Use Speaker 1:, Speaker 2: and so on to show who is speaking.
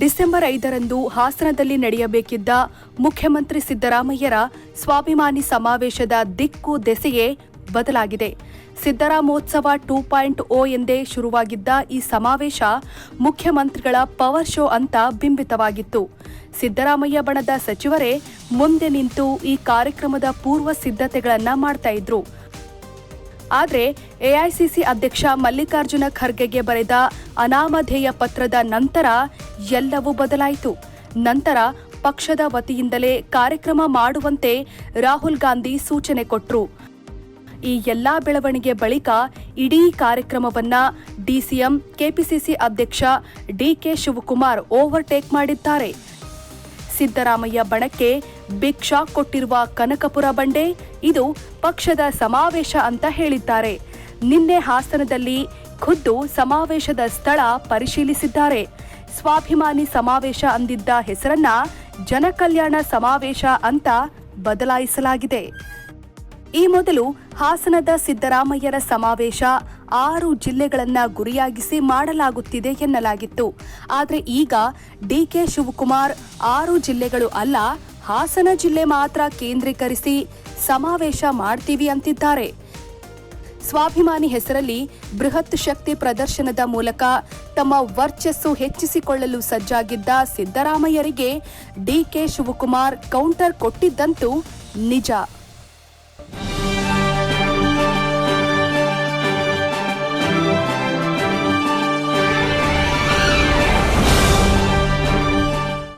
Speaker 1: December ಐದರಂದು ಹಾಸನದಲ್ಲಿ ನಡೆಯಬೇಕಿದ್ದ ಮುಖ್ಯಮಂತ್ರಿ ಸಿದ್ದರಾಮಯ್ಯರ ಸ್ವಾಭಿಮಾನಿ ಸಮಾವೇಶದ ದಿಕ್ಕು ದೆಸೆಯೇ ಬದಲಾಗಿದೆ. ಸಿದ್ದರಾಮೋತ್ಸವ ಟೂ ಪಾಯಿಂಟ್ ಓ ಎಂದೇ ಶುರುವಾಗಿದ್ದ ಈ ಸಮಾವೇಶ ಮುಖ್ಯಮಂತ್ರಿಗಳ ಪವರ್ ಶೋ ಅಂತ ಬಿಂಬಿತವಾಗಿತ್ತು. ಸಿದ್ದರಾಮಯ್ಯ ಬಣದ ಸಚಿವರೇ ಮುಂದೆ ನಿಂತು ಈ ಕಾರ್ಯಕ್ರಮದ ಪೂರ್ವ ಸಿದ್ಧತೆಗಳನ್ನು ಮಾಡ್ತಾ ಇದ್ರು. ಆದರೆ ಎಐಸಿಸಿ ಅಧ್ಯಕ್ಷ ಮಲ್ಲಿಕಾರ್ಜುನ ಖರ್ಗೆಗೆ ಬರೆದ ಅನಾಮಧೇಯ ಪತ್ರದ ನಂತರ ಎಲ್ಲವೂ ಬದಲಾಯಿತು. ನಂತರ ಪಕ್ಷದ ವತಿಯಿಂದಲೇ ಕಾರ್ಯಕ್ರಮ ಮಾಡುವಂತೆ ರಾಹುಲ್ ಗಾಂಧಿ ಸೂಚನೆ ಕೊಟ್ಟರು ಈ ಎಲ್ಲಾ ಬೆಳವಣಿಗೆ ಬಳಿಕ ಇಡೀ ಕಾರ್ಯಕ್ರಮವನ್ನ ಡಿಸಿಎಂ, ಕೆಪಿಸಿಸಿ ಅಧ್ಯಕ್ಷ ಡಿಕೆ ಶಿವಕುಮಾರ್ ಓವರ್ಟೇಕ್ ಮಾಡಿದ್ದಾರೆ. ಸಿದ್ದರಾಮಯ್ಯ ಬಣಕ್ಕೆ ಭಿಕ್ಷಾ ಕೊಟ್ಟಿರುವ ಕನಕಪುರ ಬಂಡೆ ಇದು ಪಕ್ಷದ ಸಮಾವೇಶ ಅಂತ ಹೇಳಿದ್ದಾರೆ. ನಿನ್ನೆ ಹಾಸನದಲ್ಲಿ ಖುದ್ದು ಸಮಾವೇಶದ ಸ್ಥಳ ಪರಿಶೀಲಿಸಿದ್ದಾರೆ. ಸ್ವಾಭಿಮಾನಿ ಸಮಾವೇಶ ಅಂದಿದ್ದ ಹೆಸರನ್ನ ಜನಕಲ್ಯಾಣ ಸಮಾವೇಶ ಅಂತ ಬದಲಾಯಿಸಲಾಗಿದೆ. ಈ ಮೊದಲು ಹಾಸನದ ಸಿದ್ದರಾಮಯ್ಯರ ಸಮಾವೇಶ ಆರು ಜಿಲ್ಲೆಗಳನ್ನ ಗುರಿಯಾಗಿಸಿ ಮಾಡಲಾಗುತ್ತಿದೆ ಎನ್ನಲಾಗಿತ್ತು. ಆದರೆ ಈಗ ಡಿಕೆ ಶಿವಕುಮಾರ್ ಆರು ಜಿಲ್ಲೆಗಳು ಅಲ್ಲ, ಹಾಸನ ಜಿಲ್ಲೆ ಮಾತ್ರ ಕೇಂದ್ರೀಕರಿಸಿ ಸಮಾವೇಶ ಮಾಡ್ತೀವಿ ಅಂತಿದ್ದಾರೆ. ಸ್ವಾಭಿಮಾನಿ ಹೆಸರಲ್ಲಿ ಬೃಹತ್ ಶಕ್ತಿ ಪ್ರದರ್ಶನದ ಮೂಲಕ ತಮ್ಮ ವರ್ಚಸ್ಸು ಹೆಚ್ಚಿಸಿಕೊಳ್ಳಲು ಸಜ್ಜಾಗಿದ್ದ ಸಿದ್ದರಾಮಯ್ಯರಿಗೆ ಡಿಕೆ ಶಿವಕುಮಾರ್ ಕೌಂಟರ್ ಕೊಟ್ಟಿದ್ದಂತೂ ನಿಜ.